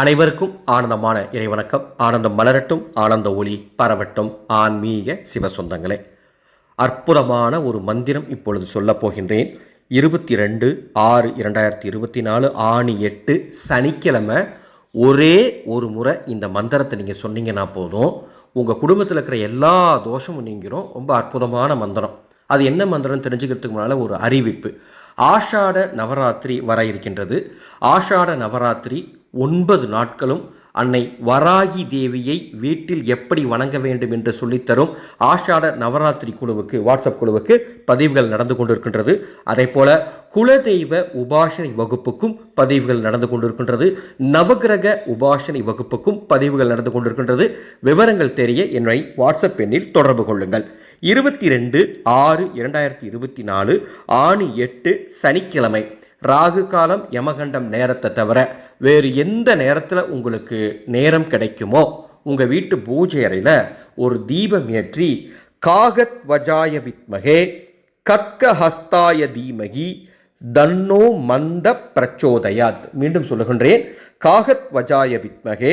அனைவருக்கும் ஆனந்தமான இறைவணக்கம். ஆனந்தம் மலரட்டும் ஆனந்த ஒளி பரவட்டும். ஆன்மீக சிவ சொந்தங்களே அற்புதமான ஒரு மந்திரம் இப்பொழுது சொல்லப் போகின்றேன் இருபத்தி ரெண்டு ஆறு இரண்டாயிரத்தி இருபத்தி நாலு ஆணி எட்டு சனிக்கிழமை ஒரே ஒரு முறை இந்த மந்திரத்தை நீங்கள் சொன்னீங்கன்னா போதும். உங்கள் குடும்பத்தில் இருக்கிற எல்லா தோஷமும் நீங்கிறோம் ரொம்ப அற்புதமான மந்திரம். அது என்ன மந்திரம்னு தெரிஞ்சுக்கிறதுக்கு முன்னால் ஒரு அறிவிப்பு. ஆஷாட நவராத்திரி வர இருக்கின்றது. ஆஷாட நவராத்திரி ஒன்பது நாட்களும் அன்னை வராகி தேவியை வீட்டில் எப்படி வணங்க வேண்டும் என்று சொல்லித்தரும் ஆஷாட நவராத்திரி குழுவுக்கு வாட்ஸ்அப் குழுவுக்கு பதிவுகள் நடந்து கொண்டிருக்கின்றது. அதே போல குலதெய்வ உபாசனை வகுப்புக்கும் பதிவுகள் நடந்து கொண்டிருக்கின்றது. நவகிரக உபாசனை வகுப்புக்கும் பதிவுகள் நடந்து கொண்டிருக்கின்றது. விவரங்கள் தெரிய என்னை வாட்ஸ்அப் எண்ணில் தொடர்பு கொள்ளுங்கள். இருபத்தி ரெண்டு ஆறு இரண்டாயிரத்தி இருபத்தி நாலு ஆணி எட்டு சனிக்கிழமை. ராகு காலம் யமகண்டம் நேரத்தை தவிர வேறு எந்த நேரத்தில் உங்களுக்கு நேரம் கிடைக்குமோ உங்கள் வீட்டு பூஜை அறையில் ஒரு தீபம் ஏற்றி காகத் வஜாய வித்மகே கற்கஹஸ்தாய தீமகி தன்னோ மந்த பிரச்சோதயாத். மீண்டும் சொல்லுகின்றேன். காகத் வஜாய வித்மகே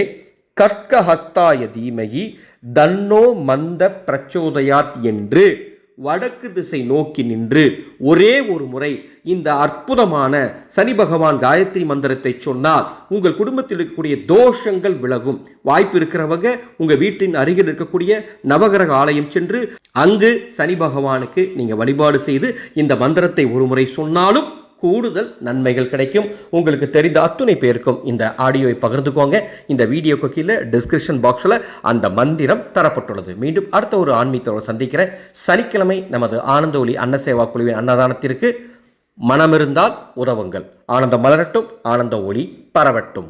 கற்கஹஸ்தாய தீமகி தன்னோ மந்த பிரச்சோதயாத் என்று வடக்கு திசை நோக்கி நின்று ஒரே ஒரு முறை இந்த அற்புதமான சனி பகவான் காயத்ரி மந்திரத்தை சொன்னால் உங்கள் குடும்பத்தில் இருக்கக்கூடிய தோஷங்கள் விலகும். வாய்ப்பு இருக்கிறவங்க உங்கள் வீட்டின் அருகில் இருக்கக்கூடிய நவகிரக ஆலயம் சென்று அங்கு சனி பகவானுக்கு நீங்கள் வழிபாடு செய்து இந்த மந்திரத்தை ஒரு முறை சொன்னாலும் கூடுதல் நன்மைகள் கிடைக்கும். உங்களுக்கு தெரிந்த அத்துணை பேருக்கும் இந்த ஆடியோவை பகிர்ந்துக்கோங்க. இந்த வீடியோக்கு கீழே டிஸ்கிரிப்ஷன் பாக்ஸில் அந்த மந்திரம் தரப்பட்டுள்ளது. மீண்டும் அடுத்த ஒரு ஆன்மீகத்தோடு சந்திக்கிறேன். சனிக்கிழமை நமது ஆனந்த ஒளி அன்னசேவா குழுவின் அன்னதானத்திற்கு மனமிருந்தால் உதவுங்கள். ஆனந்தம் மலரட்டும் ஆனந்த ஒளி பரவட்டும்.